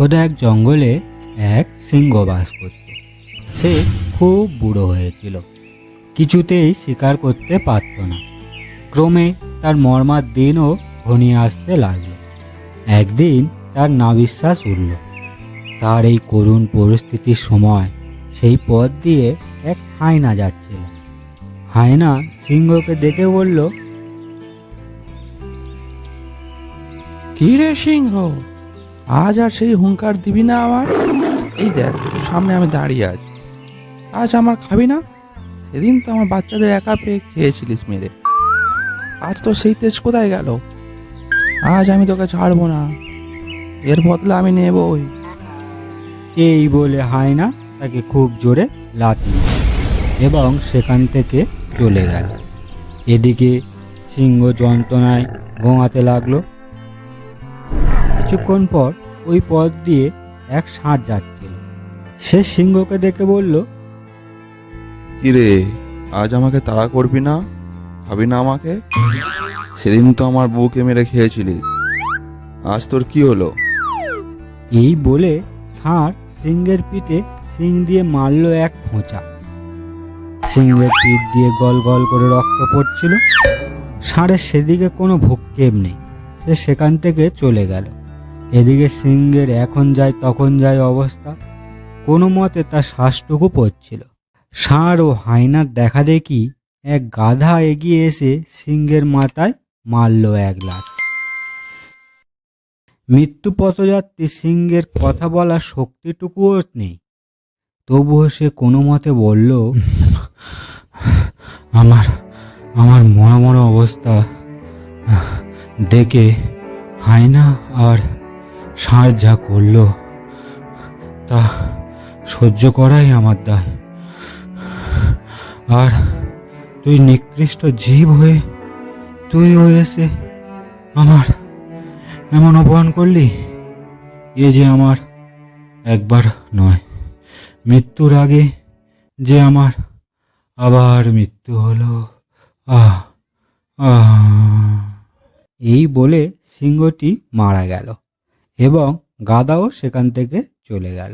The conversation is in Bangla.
একদা এক জঙ্গলে এক সিংহ বাস করত। সে খুব বুড়ো হয়েছিল। কিছুতেই শিকার করতে পারত না। ক্রমে তার মর্মার দিনও ঘনিয়ে আসতে লাগল। একদিন তার নাবিশ্বাস উঠল। তার এই করুণ পরিস্থিতির সময় সেই পথ দিয়ে এক হায়না যাচ্ছিল। হায়না সিংহকে দেখে বলল কি রে সিংহ আজ আর সেই হুঙ্কার দিবি না আমার? এই দেখ সামনে আমি দাঁড়িয়ে আছি। আজ আমার খাবি না? সেদিন তো আমার বাচ্চাদের একা পেয়ে খেয়েছিলিস মেরে। আজ তো সেই তেজ কোথায় গেল? আজ আমি তোকে ছাড়বো না। এর বদলে আমি নেবই। এই বলে হায়না তাকে খুব জোরে লাথি এবং সেখান থেকে চলে গেল। এদিকে সিংহ যন্ত্রণায় ঘুমাতে লাগল। কিছুক্ষণ পর ওই পথ দিয়ে এক ষাঁড় যাচ্ছিল। সে সিংহকে দেখে বলল কিরে আজ আমাকে তাড়া করবি না? খাবি না আমাকে? সেদিন তো আমার বউকে মেরে খেয়েছিলিস। আজ তোর কি হলো? এই বলে ষাঁড় সিংহের পিঠে সিং দিয়ে মারলো এক খোঁচা। সিংহের পিঠ দিয়ে গল গল করে রক্ত পড়ছিল। ষাঁড়ের সেদিকে কোনো ভূক্ষেপ নেই। সে সেখান থেকে চলে গেল। এদিকে সিংহের এখন যায় তখন যায় অবস্থা। কোনো মতে তার শ্বাসটুকু পড়ছিল। ষাঁড় ও হাইনার দেখা দেখি এক গাধা এগিয়ে এসে সিংহের মাথায় মারল এক লাখ মৃত্যু পথযাত্রী সিংহের কথা বলার শক্তিটুকুও নেই। তবুও সে কোনো মতে বলল, আমার আমার মরা মরা অবস্থা। দেখে হায়না আর ষাঁড় যা করল, তা সহ্য করাই আমার দায়। আর তুই নিকৃষ্ট জীব হয়ে তুইও এসে আমার এমন অপমান করলি, এ যে আমার একবার নয়। মৃত্যুর আগে যে আমার আবার মৃত্যু হলো, আহ আহ। এই বলে সিংহটি মারা গেল। এবং গাদাও সেখান থেকে চলে গেল।